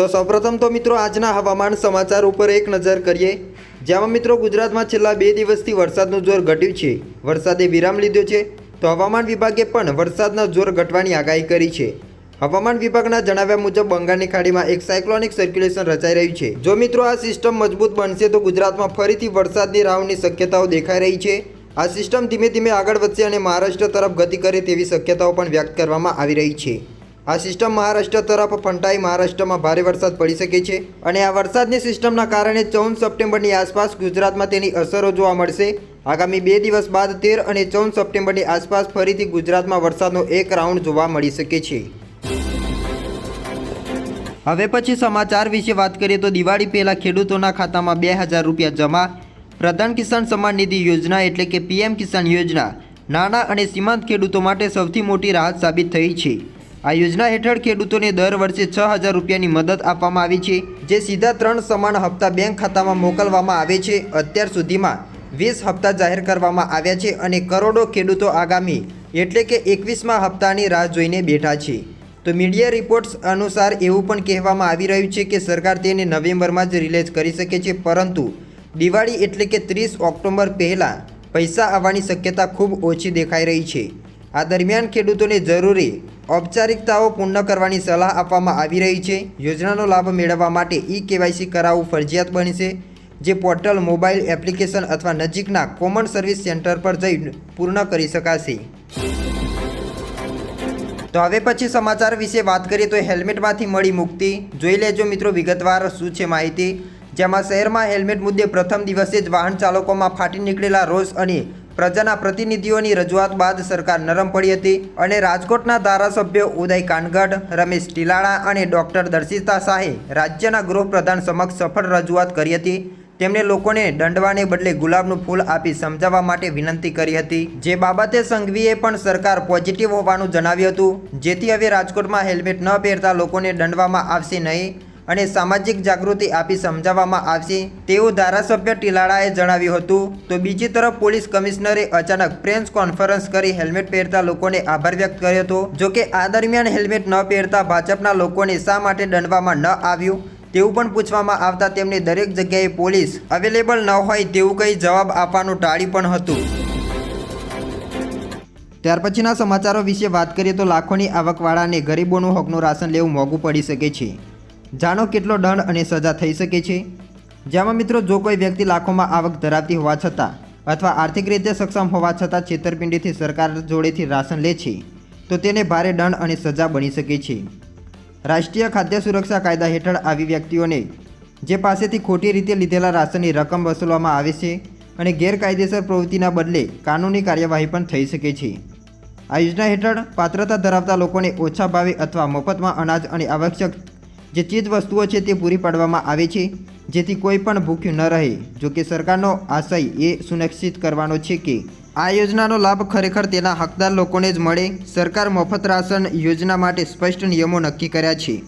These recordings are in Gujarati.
તો સૌપ્રથમ તો મિત્રો આજના હવામાન સમાચાર ઉપર એક નજર કરીએ. જેમાં મિત્રો ગુજરાતમાં છેલ્લા બે દિવસથી વરસાદનું જોર ઘટ્યું છે. વરસાદે વિરામ લીધો છે. તો હવામાન વિભાગે પણ વરસાદના જોર ઘટવાની આગાહી કરી છે. હવામાન વિભાગના જણાવ્યા મુજબ બંગાળની ખાડીમાં એક સાયક્લોનિક સર્ક્યુલેશન રચાઈ રહ્યું છે. જો મિત્રો આ સિસ્ટમ મજબૂત બનશે તો ગુજરાતમાં ફરીથી વરસાદની રાહની શક્યતાઓ દેખાઈ રહી છે. આ સિસ્ટમ ધીમે ધીમે આગળ વધશે અને મહારાષ્ટ્ર તરફ ગતિ કરે તેવી શક્યતાઓ પણ વ્યક્ત કરવામાં આવી રહી છે. આ સિસ્ટમ મહારાષ્ટ્ર તરફ ફંટાઈ મહારાષ્ટ્રમાં ભારે વરસાદ પડી શકે છે અને આ વરસાદની સિસ્ટમના કારણે ચૌદ સપ્ટેમ્બરની આસપાસ ગુજરાતમાં તેની અસરો જોવા મળશે. આગામી બે દિવસ બાદ તેર અને ચૌદ સપ્ટેમ્બરની આસપાસ ફરીથી ગુજરાતમાં વરસાદનો એક રાઉન્ડ જોવા મળી શકે છે. હવે પછી સમાચાર વિશે વાત કરીએ તો દિવાળી પહેલાં ખેડૂતોના ખાતામાં બે હજાર રૂપિયા જમા. પ્રધાન કિસાન સન્માન નિધિ યોજના એટલે કે પીએમ કિસાન યોજના નાના અને સીમાંત ખેડૂતો માટે સૌથી મોટી રાહત સાબિત થઈ છે. આ યોજના હેઠળ ખેડૂતોને દર વર્ષે છ હજાર રૂપિયાની મદદ આપવામાં આવી છે, જે સીધા ત્રણ સમાન હપ્તા બેંક ખાતામાં મોકલવામાં આવે છે. અત્યાર સુધીમાં વીસ હપ્તા જાહેર કરવામાં આવ્યા છે અને કરોડો ખેડૂતો આગામી એટલે કે એકવીસમાં હપ્તાની રાહ જોઈને બેઠા છે. તો મીડિયા રિપોર્ટ્સ અનુસાર એવું પણ કહેવામાં આવી રહ્યું છે કે સરકાર તેને નવેમ્બરમાં જ રિલીઝ કરી શકે છે, પરંતુ દિવાળી એટલે કે ત્રીસ ઓક્ટોબર પહેલાં પૈસા આવવાની શક્યતા ખૂબ ઓછી દેખાઈ રહી છે. આ દરમિયાન ખેડૂતોને જરૂરી ઔપચારિકતાઓ પૂર્ણ કરવાની સલાહ આપવામાં આવી રહી છે. યોજનાનો લાભ મેળવવા માટે ઈ કેવાયસી કરાવવું ફરજિયાત બનશે, જે પોર્ટલ, મોબાઈલ એપ્લિકેશન અથવા નજીકના કોમન સર્વિસ સેન્ટર પર જઈ પૂર્ણ કરી શકાશે. તો હવે પછી સમાચાર વિશે વાત કરીએ તો હેલ્મેટમાંથી મળી મુક્તિ. જોઈ લેજો મિત્રો વિગતવાર શું છે માહિતી. જેમાં શહેરમાં હેલ્મેટ મુદ્દે પ્રથમ દિવસે જ વાહન ચાલકોમાં ફાટી નીકળેલા રોષ અને પ્રજાના પ્રતિનિધિઓની રજૂઆત બાદ સરકાર નરમ પડી હતી અને રાજકોટના ધારાસભ્ય ઉદય કાનગઢ, રમેશ ટીલાળા અને ડોક્ટર દર્શિતા શાહે રાજ્યના ગૃહપ્રધાન સમક્ષ સફળ રજૂઆત કરી હતી. તેમણે લોકોને દંડવાને બદલે ગુલાબનું ફૂલ આપી સમજાવવા માટે વિનંતી કરી હતી. જે બાબતે સંઘવીએ પણ સરકાર પોઝિટિવ હોવાનું જણાવ્યું હતું. જેથી હવે રાજકોટમાં હેલ્મેટ ન પહેરતા લોકોને દંડવામાં આવશે નહીં. અને સામાજિક જાગૃતિ આપી સમજાવવામાં આવશે. તેવું ધારાસભ્ય ટીલાળાએ જણાવ્યું હતું, તો બીજી તરફ પોલીસ કમિશનરે અચાનક પ્રેસ કોન્ફરન્સ કરી હેલ્મેટ પહેરતા લોકોને આભાર વ્યક્ત કર્યો હતો. જોકે આ દરમિયાન હેલ્મેટ ન પહેરતા ભાજપના લોકોને શા માટે દંડવામાં ન આવ્યું? તેવું પણ પૂછવામાં આવતા તેમને દરેક જગ્યાએ પોલીસ અવેલેબલ ન હોય તેવું કંઈ જવાબ આપવાનું ટાળી પણ હતું. ત્યાર પછીના સમાચારો વિશે વાત કરીએ તો લાખોની આવકવાળાને ગરીબોનું હકનું રાશન લેવું મોંઘું પડી શકે છે. જાણો કેટલો દંડ અને સજા થઈ શકે છે? જેમાં મિત્રો, જો કોઈ વ્યક્તિ લાખોમાં આવક ધરાવતી હોવા છતાં અથવા આર્થિક રીતે સક્ષમ હોવા છતાં છેતરપિંડીથી સરકાર જોડેથી રાશન લે છે, તો તેને ભારે દંડ અને સજા બની શકે છે. રાષ્ટ્રીય ખાદ્ય સુરક્ષા કાયદા હેઠળ આવી વ્યક્તિઓને જે પાસેથી ખોટી રીતે લીધેલા રાશનની રકમ વસૂલવામાં આવે છે અને ગેરકાયદેસર પ્રવૃત્તિના બદલે કાનૂની કાર્યવાહી પણ થઈ શકે છે. આ યોજના હેઠળ પાત્રતા ધરાવતા લોકોને ઓછા ભાવે અથવા મફતમાં અનાજ અને આવશ્યક જે ચીજ વસ્તુઓ છે તે પૂરી પાડવામાં આવે છે, જેથી કોઈ પણ ભૂખ્યું ન રહે. જો કે સરકારનો આશય એ સુનિશ્ચિત કરવાનો છે કે, આ યોજનાનો લાભ ખરેખર તેના હકદાર લોકોને જ મળે. સરકાર મફત રાશન યોજના માટે સ્પષ્ટ નિયમો નક્કી કર્યા છે.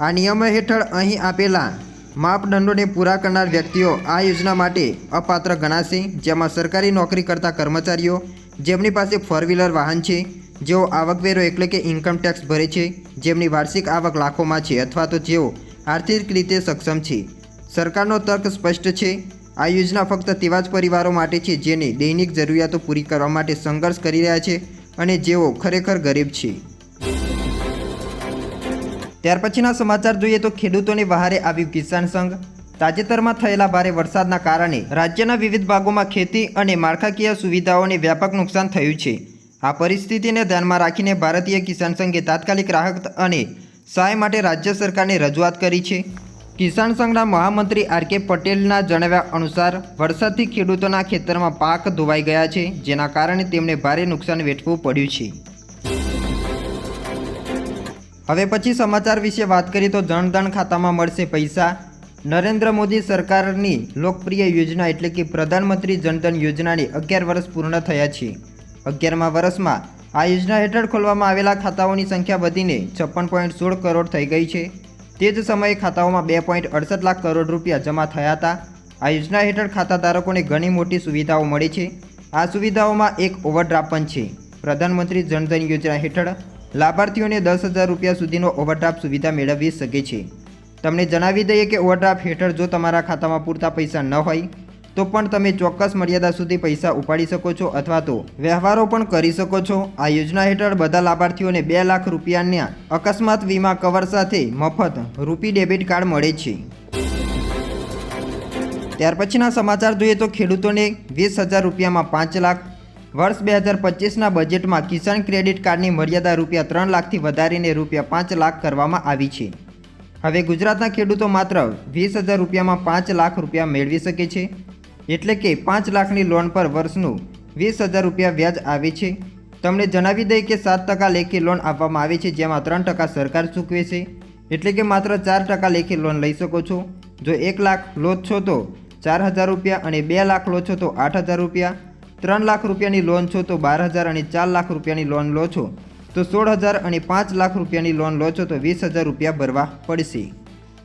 આ નિયમો હેઠળ અહીં આપેલા માપદંડોને પૂરા કરનાર વ્યક્તિઓ આ યોજના માટે અપાત્ર ગણાશે, જેમાં સરકારી નોકરી કરતા કર્મચારીઓ, જેમની પાસે ફોર વ્હીલર વાહન છે જેઓ આવકવેરો એટલે કે ઇન્કમ ટેક્સ ભરે છે, જેમની વાર્ષિક આવક લાખોમાં છે અથવા તો જેઓ આર્થિક રીતે સક્ષમ છે. સરકારનો તર્ક સ્પષ્ટ છે. આ યોજના ફક્ત તેવા જ પરિવારો માટે છે જેને દૈનિક જરૂરિયાતો પૂરી કરવા માટે સંઘર્ષ કરી રહ્યા છે અને જેઓ ખરેખર ગરીબ છે. ત્યાર પછીના સમાચાર જોઈએ તો ખેડૂતોને વહારે આવ્યું કિસાન સંઘ. તાજેતરમાં થયેલા ભારે વરસાદના કારણે રાજ્યના વિવિધ ભાગોમાં ખેતી અને માળખાકીય સુવિધાઓને વ્યાપક નુકસાન થયું છે. આ પરિસ્થિતિને ધ્યાનમાં રાખીને ભારતીય કિસાન સંઘે તાત્કાલિક રાહત અને સહાય માટે રાજ્ય સરકારને રજૂઆત કરી છે. કિસાન સંઘના મહામંત્રી આર કે પટેલના જણાવ્યા અનુસાર, વરસાદથી ખેડૂતોના ખેતરમાં પાક ધોવાઈ ગયા છે, જેના કારણે તેમને ભારે નુકસાન વેઠવું પડ્યું છે. હવે પછી સમાચાર વિશે વાત કરીએ તો જનધન ખાતામાં મળશે પૈસા. નરેન્દ્ર મોદી સરકારની લોકપ્રિય યોજના એટલે કે પ્રધાનમંત્રી જનધન યોજનાની અગિયાર વર્ષ પૂર્ણ થયા છે. અગિયારમા વર્ષમાં આ યોજના હેઠળ ખોલવામાં આવેલા ખાતાઓની સંખ્યા વધીને છપ્પન પોઈન્ટ સોળ કરોડ થઈ ગઈ છે. તે જ સમયે ખાતાઓમાં બે પોઈન્ટ અડસઠ લાખ કરોડ રૂપિયા જમા થયા હતા. આ યોજના હેઠળ ખાતાધારકોને ઘણી મોટી સુવિધાઓ મળી છે. આ સુવિધાઓમાં એક ઓવરડ્રાફ્ટ પણ છે. પ્રધાનમંત્રી જનધન યોજના હેઠળ લાભાર્થીઓને દસ હજાર રૂપિયા સુધીનો ઓવરડ્રાફ્ટ સુવિધા મેળવી શકે છે. તમને જણાવી દઈએ કે ઓવરડ્રાફ્ટ હેઠળ જો તમારા ખાતામાં પૂરતા પૈસા ન હોય તો પણ તમે ચોક્કસ મર્યાદા સુધી પૈસા ઉપાડી શકો છો અથવા તો વ્યવહારો પણ કરી શકો છો. આ યોજના હેઠળ બધા લાભાર્થીઓને બે લાખ રૂપિયાના અકસ્માત વીમા કવર સાથે મફત રૂપી ડેબિટ કાર્ડ મળે છે. ત્યાર પછીના સમાચાર જોઈએ તો ખેડૂતોને વીસ હજાર રૂપિયામાં પાંચ લાખ, વર્ષ બે હજાર પચીસના બજેટમાં કિસાન ક્રેડિટ કાર્ડની મર્યાદા રૂપિયા ત્રણ લાખથી વધારીને રૂપિયા પાંચ લાખ કરવામાં આવી છે. હવે ગુજરાતના ખેડૂતો માત્ર વીસ હજાર રૂપિયામાં પાંચ લાખ રૂપિયા મેળવી શકે છે. એટલે કે પાંચ લાખની લોન પર વર્ષનું વીસ હજાર રૂપિયા વ્યાજ આવે છે. તમને જણાવી દઈએ કે સાત ટકા લેખી લોન આપવામાં આવે છે, જેમાં ત્રણ ટકા સરકાર ચૂકવે છે. એટલે કે માત્ર ચાર ટકા લેખી લોન લઈ શકો છો. જો એક લાખ લો છો તો ચાર હજાર રૂપિયા અને બે લાખ લો છો તો આઠ હજાર રૂપિયા. ત્રણ લાખ રૂપિયાની લોન છો તો બાર હજાર અને ચાર લાખ રૂપિયાની લોન લો છો. તો સોળ હજાર અને પાંચ લાખ રૂપિયાની લોન લો છો તો વીસ હજાર રૂપિયા ભરવા પડશે.